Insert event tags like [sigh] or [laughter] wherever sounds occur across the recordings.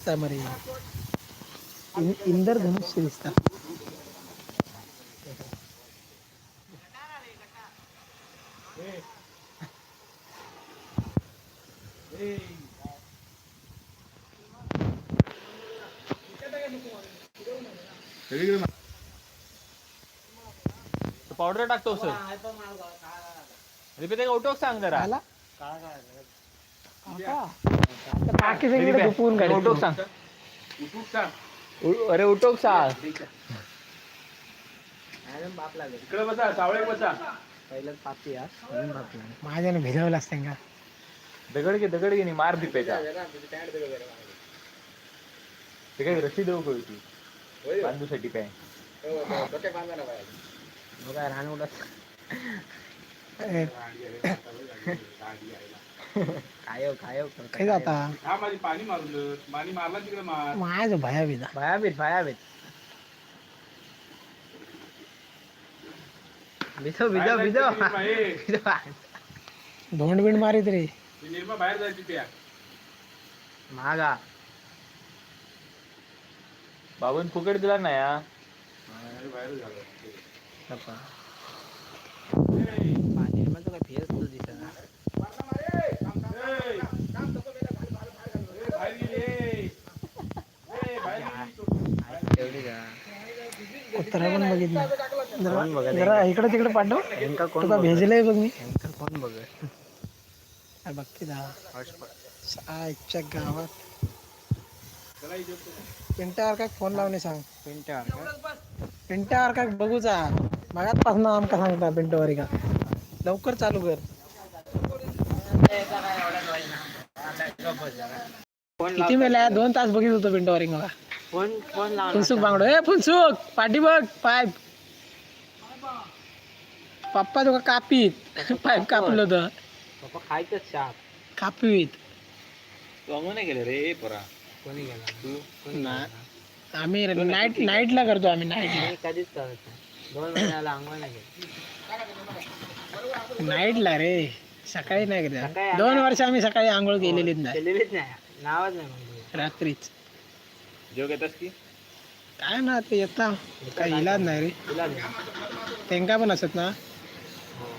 दिसता मरे इन- इंद्रधनुष्य दिसता पावडर टाकतो सर. रिपे उठोक सांग जरा. सगळीकडे. उठोक सांग. उ- अरे उठोक सांग. इकडे बसा सावळे बसा. माझ्याने भिजवलं असतं का? दगड घे दगड घे नी मार दिपेचा ते काय रशी देऊ का होती? बांधूसाठी काय? [laughs] [laughs] ए, काय जाता हा माझी पाणी मारलं पाणी मारला तिकडे मार. माझं भया बिदा. भयाबीत भयाबीत भिजव भिजव भिजव. निर्मा धोंड बिंड मारित रे. बाहेर जायची त्या. महागा बाबून फुकट दिला नाही हा बाहेर झालं मग काय फेस तू दिसत बाहेर गेली एवढी का कुत्रा पण बघितलं. जरा कोण बघत जरा इकडे तिकडे पाठव नेमका कोण भेजलंय बघ मी. कोण बघत काय बघते दा आजच्या गावात. पिंट्यावर काय फोन लावणे सांग. पिंट्यावर पिंट्यावर काय बघूचा मगात पासून आमका सांगता पिंटोवर का? लवकर चालू कर. किती वेळा दोन तास बघित होतो पिंटोवर मला. फोन फुनसुक बांगडो. ए फुनसुक पाठी बघ पाईप पप्पा तुका कापीत. पाईप कापलं होतं पप्पा खायचंच शाप कापीत. वांगू नाही गेले रे पोरा. कोणी गेला? तू? कोणी ना. गेला? आम्ही नाईट नाईटला करतो आम्ही नाईटला कधीच करत नाही. दोन महिन्याला आंघोळ नाही केली. नाईटला रे. सकाळी नाही आम्ही- दोन वर्ष आम्ही सकाळी आंघोळ केलेलीच नाही. केलेलीच नाही. नावच नाही रात्रीच. जेव घेतास की? काय ना ते येता. काय इलाज नाही रे. नाही. तेंका पण असत ना.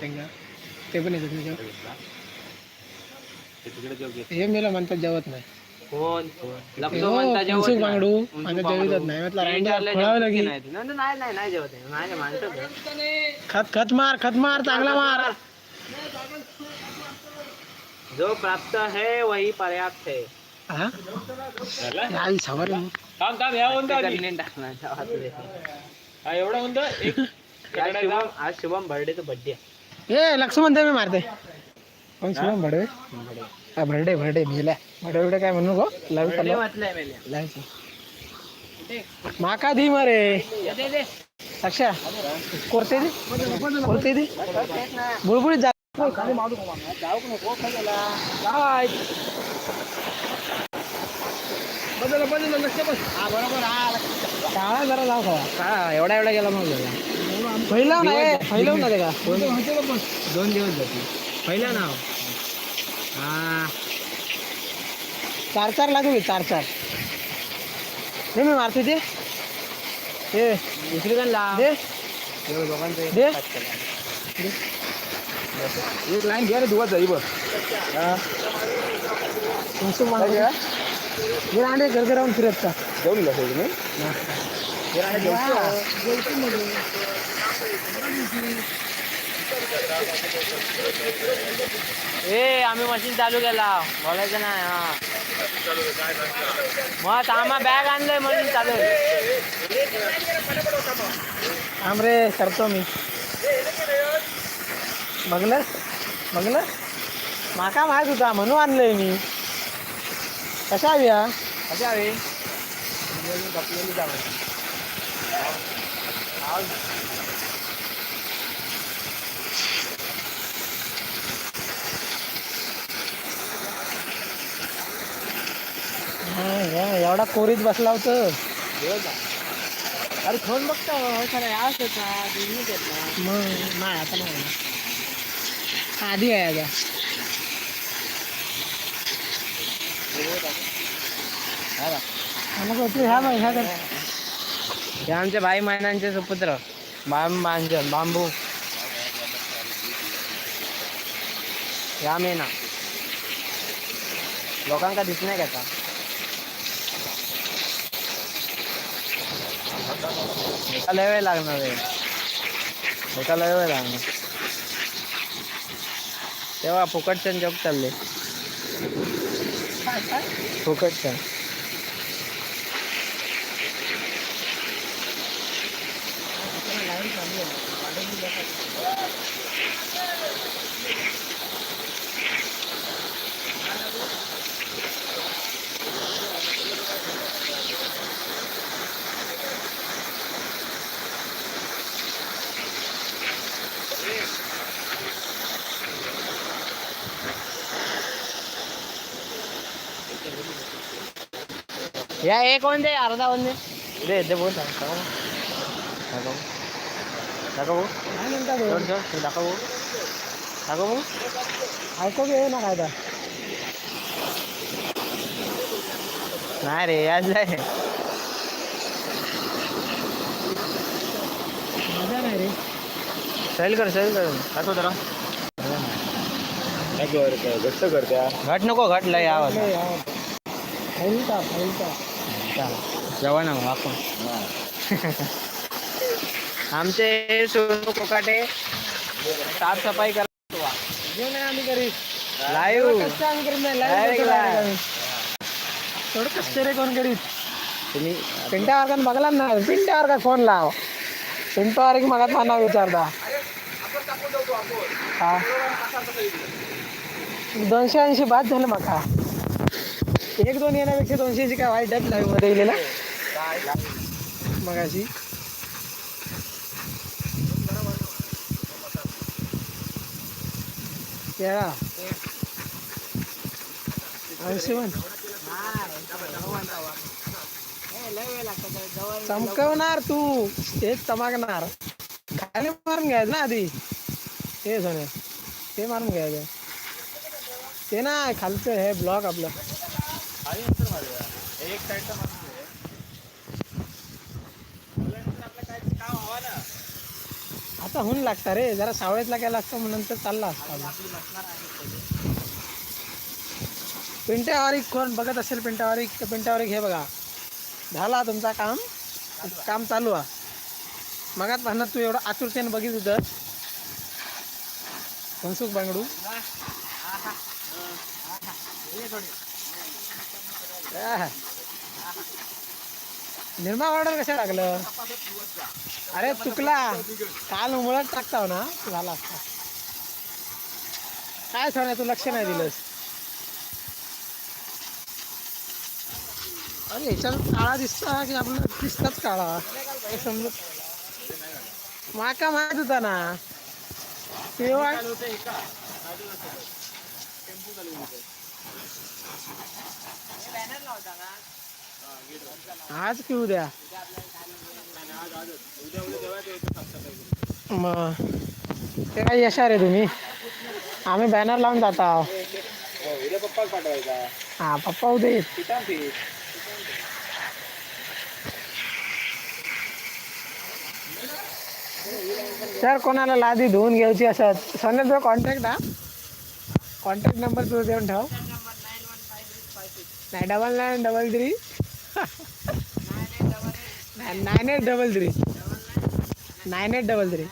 तेंका ते पण येतात ना जेवण. ते तिकडे जेव घे. हे मेला म्हणतात जेवत नाही. फोन फोन लक्ष म्हणता जेवत फुनसुक नाही. बांगडू. फुनसुक म्हणतात बांगडू. जेवितच नाही. म्हटलं रांड्या इंडियाला खोळावलं जेवत की नाही. नाही नाही नाही नाही जेवत आहे. माझ्या माणसं खत खत मार खत मार चांगला मार. जो प्राप्त है वही पर्याप्त है. हा झाला आई सवार थांब थांब ह्या उंद आधी. करणे टाकणार गावातले. हा एवढा उंद एक आज शुभम आज शुभम बर्थडेचा बर्थडे ए लक्ष्मण ते मी मारते कोण शिवम भडवे हा भरडे भरडे भिजल्या भडवे बिडे काय म्हणू गो लावी बर्थडे म्हटलंय मेल्या लावायची माका धी मरे दे दे अक्षा कोरते दे कोरते दे बुळबुळीत जा काळा जरा जाऊ खावा का एवढा एवढा गेला मग पहिला नाही पहिला नाही का? दोन दिवस जाते. पहिलं नाव. हा. चार चार लागू चार चार दे मी मारते ते. दे. दुसरी पण लाव. दे. दे एक लाईन घ्या रे दुवा जाई बघ. तुमचं मागे हे रांडे घर घर राहून फिरत का जेवण घ्या तुम्ही ए आम्ही मशीन चालू केला. बोलायचं नाही हा. मग आम्हा बॅग आणलंय मशीन चालू आहे. थांब रे करतो मी. बघलं? बघलं? माका माहीत होता म्हणून आणलंय मी. कशा हवी हा कशी हवी हा, या- एवढा कोरीत बसला होतं. अरे फोन बघतो. खरं याच होता मग. नाही आता नाही. आधी आहे आता नको तू ह्या बघ ह्या कर हे आमचे भाई महिन्यांचे सुपुत्र. बाम बांबू. या मेना लोकांका दिसणार का एका लय वेळ लागणार आहे. एका लय वेळ लागणार. तेव्हा फुकटचं जॉब चालले फुकटचं. या एक दे अर्धा दे. दे दे बोल. दाखव. ऐकू घे ना काय तर. नाही रे आज मजा नाही रे. सैल कर सैल कर. दाखव जरा. घट्ट कर त्या. घट नको घट लय आवाज. लय यार. जेवण आपण. आमचे सोनू कोकाटे. साफसफाई करा. आम्ही करीत लाईव्ह. थोडं कष्ट रे कोण करीत तुम्ही पिंट्या वर्गात बघला ना? पिंट्या वर्गात फोन लाव. पिंट्या वर्ग मगात मला विचारता. हा. दोनशे ऐंशी बाद झालं माका. एक दोन येण्यापेक्षा दोनशे काय वाईट आहे लाईव्हमध्ये गेलेला मगाशी. अशी ऐंशी चमकवणार तू. तेच चमकणार. खाली मारून घ्यायचं ना आधी. ते सोने ते मारून घ्यायचं. ते ना खालचं हे ब्लॉक आपलं. एक साईडचा आता होऊन लागतं रे जरा सावळेतला काय लागतं मग नंतर चालला असता पिंट्यावारीक कोण बघत असेल पिंट्यावारीक तर पिंट्यावारीक हे बघा झाला तुमचा काम काम चालू आहे मगात म्हणत तू एवढं आतुरतेने बघित होतं मनसुख बांगडू. निर्मा ऑर्डर कसं लागलं? अरे चुकला. काल मुळात टाकताव ना. झाला असता. काय सोन्या तू लक्ष नाही दिलंस? अरे ह्याच्यात काळा दिसता की आपलं दिसताच काळा? काय समजत माका माहीत होता ना. तेव्हा आज की उद्या? मग ते काय यशा रे तुम्ही? आम्ही बॅनर लावून जात आहो. पप्पा पाठवायचा हा पप्पा उद्या येत सर कोणाला लादी धुवून घ्यायची असत सोन्या तुझा कॉन्टॅक्ट हा? कॉन्टॅक्ट नंबर तुझं देऊन ठेव. नाही double nine double three nine eight double three nine eight double three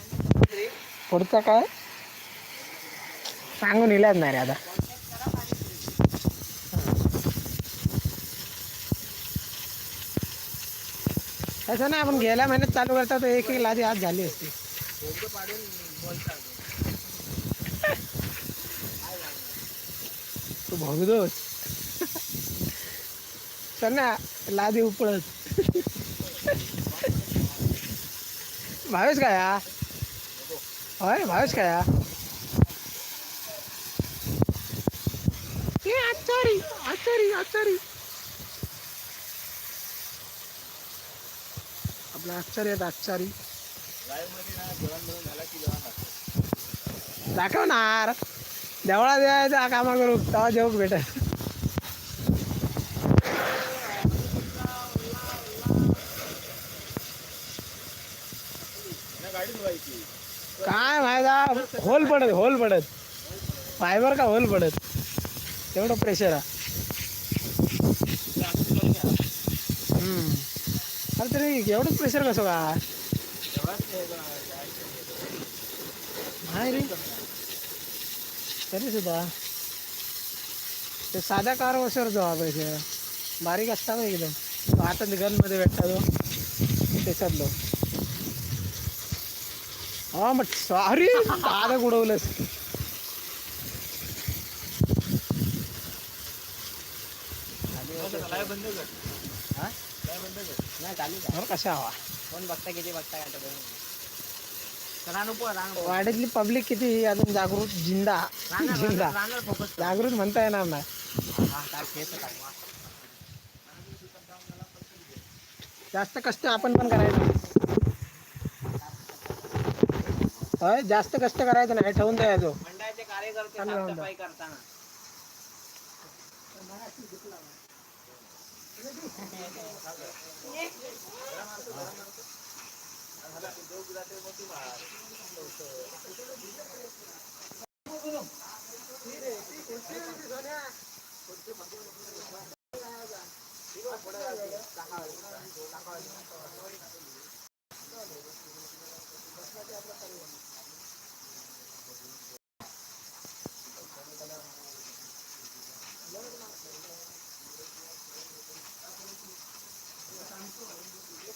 पुढचं काय? सांगून इलाज नाही रे आता. तसं नाही आपण गेल्या महिन्यात चालू करता तर एक एक लादी आज झाली असती. तू भोगतोस? चल लादी उपळत. भावेश काय हा? होय भावेश काय आचारी आचारी आचारी. आपला आश्चर्य आचारी. दाखवणार देवळा द्यायचा कामा करू तेव्हा जेवक भेटत फायदा होल पडत होल पडत. फायबर का होल पडत? एवढं प्रेशर आहे. अरे तरी एवढंच प्रेशर कसं का? नाही रे. तरी सुद्धा. ते साध्या कार वसर जो हा पैसे बारीक असता बघ एकदम. आता हातात गनमध्ये भेटता तो. त्याच्यातलो. हा मग सॉरी दादा उडवलंस नाही चालू हवा? कोण बघता किती बघता वाड्यातली पब्लिक किती? अजून जागृत जिंदा. जिंदा. जागृत म्हणता येणार नाही. हा जास्त कष्ट आपण पण करायचं. होय जास्त कष्ट करायचं नाही ठेवून द्यायचो मंडळाचे कार्यकर्ते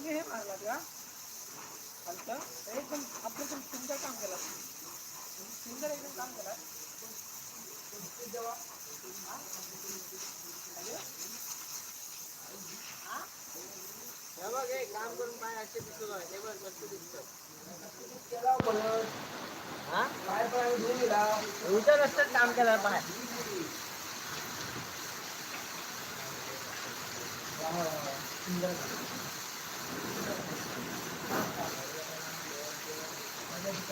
तुम्ही हे मारला का एकदम आपलं पण सुंदर काम केलं. सुंदर एकदम काम केलं. हे बघ हे काम करून पाय असे दिसतो हे बघ मस्त दिसतो. हा? उलट रस्त्यात काम केलं पाय.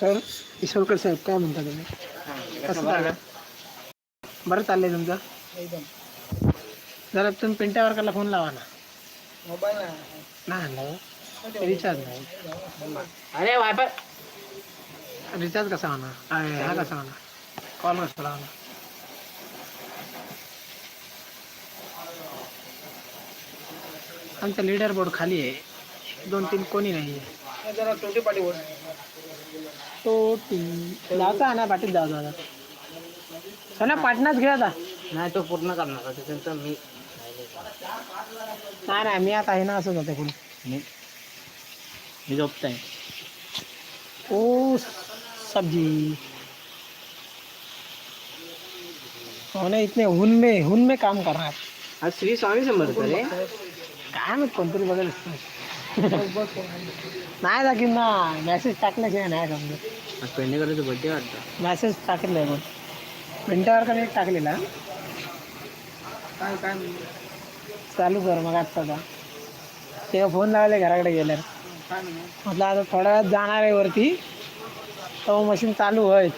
तर ईश्वरकर साहेब काय म्हणता तुम्ही? कसं चाललं बरं चाललंय तुमचं? एकदम जरा तुम्ही पिंट्या वर्करला फोन लावा ना. मोबाईल नाही. आणला. रिचार्ज नाही. अरे वायफाय रिचार्ज कसा होणार? हा कसा होणार? कॉल कसा लावणार आमचा लीडर बोर्ड खाली आहे. दोन तीन कोणी नाही आहे. जरा छोटी पाठी लावता ना पाठीत जाऊ दादा सोना पाटणाच घ्या आता. नाही तो पूर्ण करणार. होता मी नाही नाही मी आता आहे ना असंच होतं कोणी मी मी झोपताय. ओ सब्जी। सोने इतने हुन में हुन में काम कर रहा है आज श्री स्वामी समर्थ रे. काय माहीत कोणतरी बघेल नाही दाखीन ना मेसेज टाकल्याशिवाय नाही समजा आज पेंडेकरचा बड्डे वाटतं. मेसेज टाकलेला आहे पण प्रिंटावर का एक टाकलेला? काय काय चालू कर मग आजचा आता तेव्हा फोन लावले घराकडे गेल्यावर. म्हटलं आता थोड्या वेळात जाणार आहे वरती. तेव्हा मशीन चालू होय.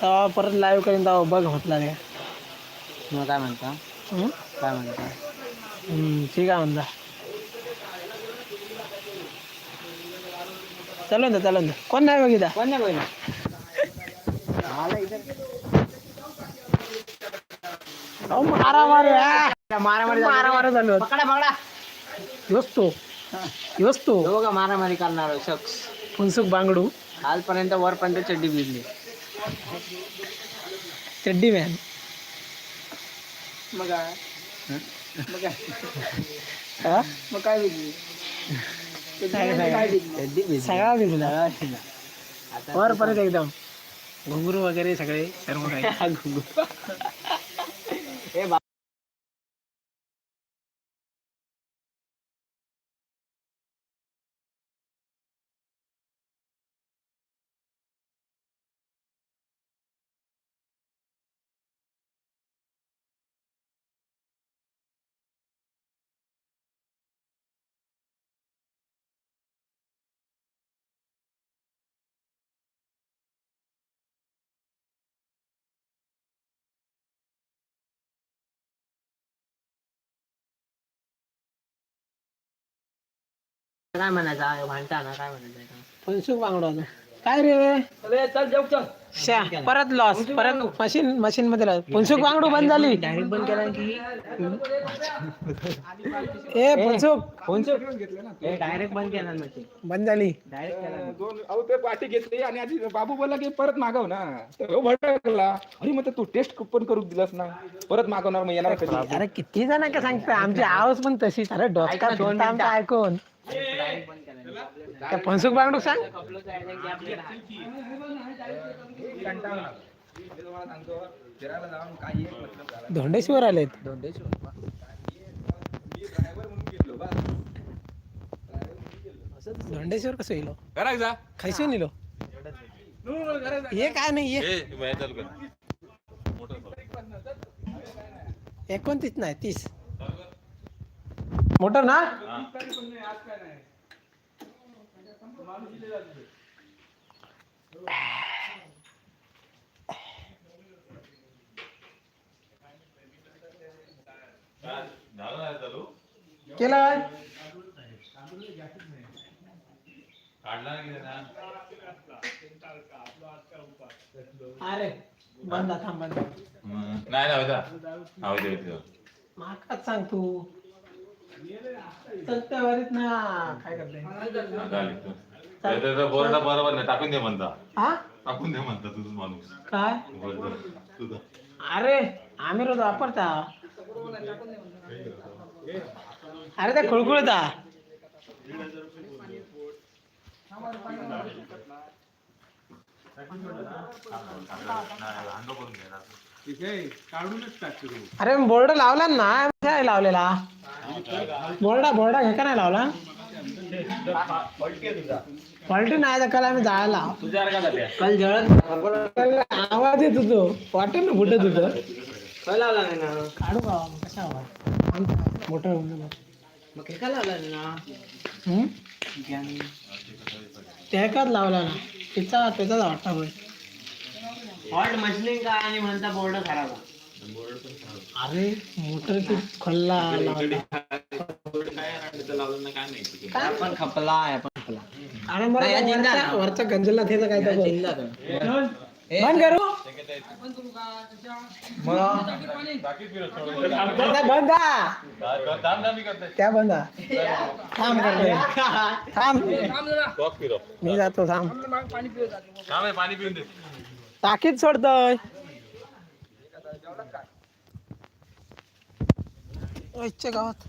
तेव्हा परत लाईव्ह करीन तेव्हा बघ म्हटलं ते मग काय म्हणता? हं? काय म्हणता? हम्म, ठीक आहे म्हणता. चालून द्या चालून द्या कोण नाही बघिता कोण नाही पहिला अहो, मारा मारे मारामारी मारा मारा चालू. पकडा पकडा. ह्योच तो ह्योच तो तो बघा मारामारी करणार शख्स. फुनसुक बांगडू. कालपर्यंत वरपर्यंत चड्डी भिजली. चड्डी मॅन मग काय? मग काय? [laughs] हा? मग काय भिजली? सगळा भिजली? सगळा भिजला. आता वर परत एकदम. घुंगरू वगैरे सगळे सर्व काही. [laughs] [laughs] हे बा- काय म्हणायचं? भांडता ना काय म्हणायचं बांगडू काय रे? चल जाऊ चल. शा परत लॉस परत मशीन मशीन मध्ये लॉस फुनसुक बांगडू बंद झाली. डायरेक्ट बंद केला की ए फुनसुक डायरेक्ट बंद केला मशीन. बंद झाली. डायरेक्ट दोन अहो ते पाठी घेतली आणि आधी बाबू बोलला की परत मागव ना. तर हो अरे मग तू टेस्ट पण करू दिलास ना. परत मागवणार मग येणार कधी? अरे किती जण का सांगता आमची आवाज पण तशीच. अरे ऐका, दोन ऐकून. त्या फुनसुक बांगडू सांग. धोंडेश्वर आलेत. ड्रायव्हर म्हणून गेलो बा धोंडेश्वर कसं येलो घराक जा. खायचो निलो हे काय नाही ये. एकोणतीस नाही तीस. मोटर ना? केलं अरे बंद थांब बंद. नाही होते होते माकाच सांग तू. सत्यावरीत ना काय करते? बोलता बरोबर नाही टाकून दे म्हणता. हा? टाकून दे म्हणता तुझं माणूस. काय? तुझं अरे आम्ही रोज वापरता. अरे ते खुळखुळता. अरे बोर्ड लावला ना काय लावलेला? बोर्डा बोर्डा हे का नाही लावला? फॉल्टी नाही तर काल आम्ही जायला. कल जळत काल आवाज येत होतो. वाटेल ना फुटत होतं. कल लावला नाही ना. काढू का? कशा आवाज? मोठं होऊन गेलं. मग हे का लावला नाही ना? त्या एकाच लावला ना. तिचा त्याचाच वाटता होय. हॉट मशीनिंग काय आणि म्हणता बोर्ड खराब आहे. अरे मोटर की खोलला आपण खपला आपण खपला. अरे मला. वरच्या गंजला त्याचं काय तर. बंद करू. बंद. त्या बंद. थांब. थांब मी जातो थांब. पाणी पिऊन दे टाकीत सोडतोय इच्छा गावात चालला ना होय? चालला काय झाले? तो कशाचा पाय अरे या पॉप चालू कर, ते चालू बंद कर खायचो बंद कर हलतो. डायरेक्ट गावात.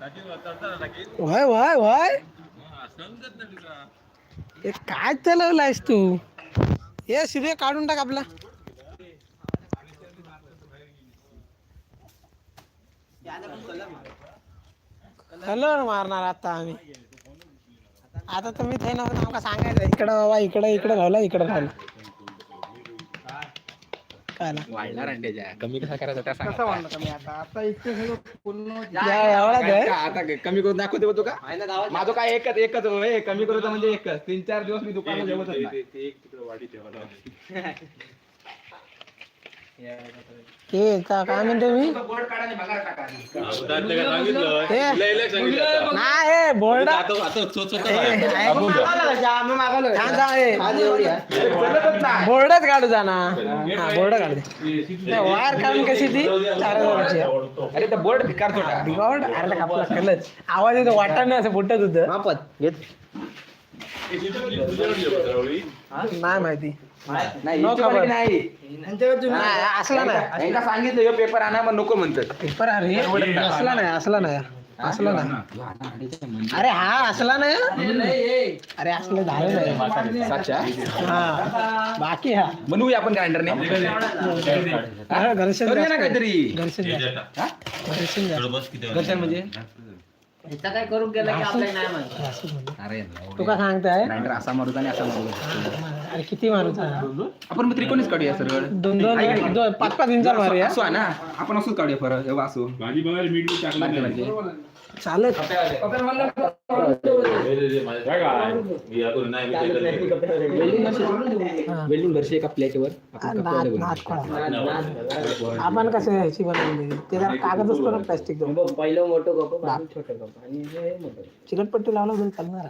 टाकीत वर चढता ना टाकीत? वय वय वय हे काय चलवलायस तू? हे सूर्य काढून टाक आपला. कलर मारणार आता आम्ही. आता तुम्ही ते नव्हतं आमका सांगायचं? इकडं बाबा इकडं इकडं राहिला इकडं राहिला काय वाढणार अंड्याच्या कमी कसा करायचा त्या सांग. कसं वाढलं कमी? आता आता इतकं सगळं पूर्ण एवढाच आहे का- आता कमी करून दाखवते बघ तू का? माझं काय एकच एकच होय कमी करूचा म्हणजे एकच. तीन चार दिवस मी दुकानात जेवतच नाही. [laughs] ते- ते एक तिकडे वाढी ठेवायला हे का- काय म्हणते मी? बोर्ड काढा सांगितलं? हे. नाही हे बोर्ड. बोर्डच काढू जा ना. हा बोर्ड काढ दे. वायर काढून कशी ती? चार हजाराची. अरे तर बोर्ड भिकार थोडा बिगावड अरे कापला कलच आवाज येतो वाटत नाही असं फुटत होतं. रावळी. नाही माहिती. नाही. No नाही, असला नाही एकदा सांगितलं हे पेपर आणा मग नको म्हणतात. पेपर अरे असला नाही असला नाही. असला नाही. अरे हा असला नाही? अरे असलं झालं नाही. साक्षा हा बाकी हा. बनवूया आपण ग्राइंडरने अरे घर्षण करूया ना जास्त आहे. काहीतरी घर्षण हे? जास्त. घर्षण जास्त. म्हणजे? काय करून गेलं की आपल्याला नाही माहिती. असं म्हणतो. अरे तू का सांगताय? ग्राइंडर असा मारूत आणि असा मारू अरे किती माणूस आपण मग त्रिकोणीच काढूया सरळ. दोन दोन दोन पाच पाच इंचा मारूया. असो आहे ना. आपण असंच काढूया फरक. एवढा असो. भाजी बघायला मीठ बी टाकलं बारके नाही. बारके. चालत. काय काय? मी नाही मी. हा. वेल्डिंग भरशी एक याच्यावर आपण नाद कसं ह्याची बनवली ते जरा कागद असतो ना प्लास्टिक पहिलं मोठं कप छोटं कप. आणि हे मोठं. चिकटपट्टी लावलं तरी चालणार.